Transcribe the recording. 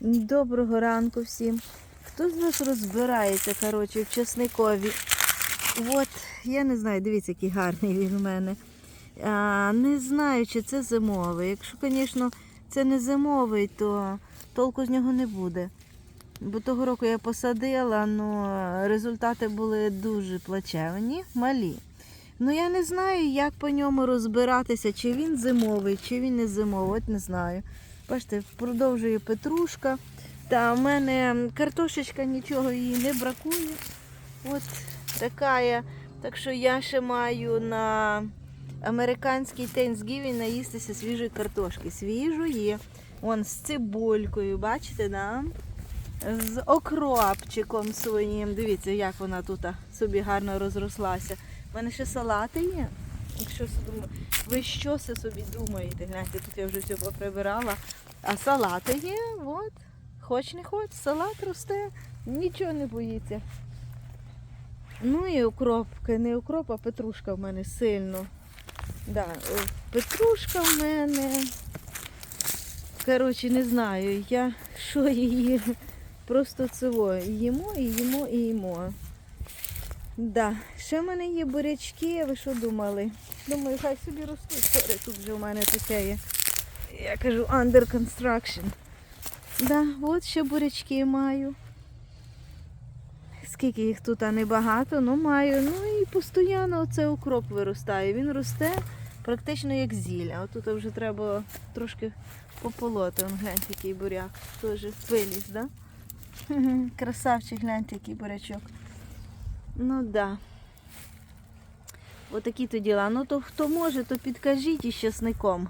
Доброго ранку всім. Хто з вас розбирається, коротше, в чесникові? От, я не знаю, дивіться, який гарний він у мене. А, не знаю, чи це зимовий. Якщо, звісно, це не зимовий, то толку з нього не буде. Бо того року я посадила, але результати були дуже плачевні, малі. Ну я не знаю, як по ньому розбиратися, чи він зимовий, чи він не зимовий, от не знаю. Бачите, продовжує петрушка. Та в мене картошечка нічого їй не бракує. От така я. Так що я ще маю на американський Thanksgiving наїстися свіжої картошки. Свіжої. Вон з цибулькою, бачите, да? з окропчиком своїм. Дивіться, як вона тут собі гарно розрослася. У мене ще салати є. Якщо ви що це собі думаєте? Гляньте, тут я вже все поприбирала. А салати є, от. Хоч не хоч, салат росте, нічого не боїться. Ну і укропки, не укроп, а петрушка в мене сильно. Да, е, петрушка в мене. Коротше, не знаю, я що її просто цього їмо і їмо і їмо. Да. Ще в мене є бурячки, ви що думали? Думаю, хай собі ростуть. Сорі, тут вже у мене таке є. Я кажу, under construction. Да, от ще бурячки маю. Скільки їх тут а небагато, ну маю. Ну і постійно оце укроп виростає. Він росте практично як зілля. Отут вже треба трошки пополоти. Он гляньте, який буряк. Теж виліз, да? Красавчик, гляньте, який бурячок. Ну да. Отакі то діла. Ну то хто може, то підкажіть із часником.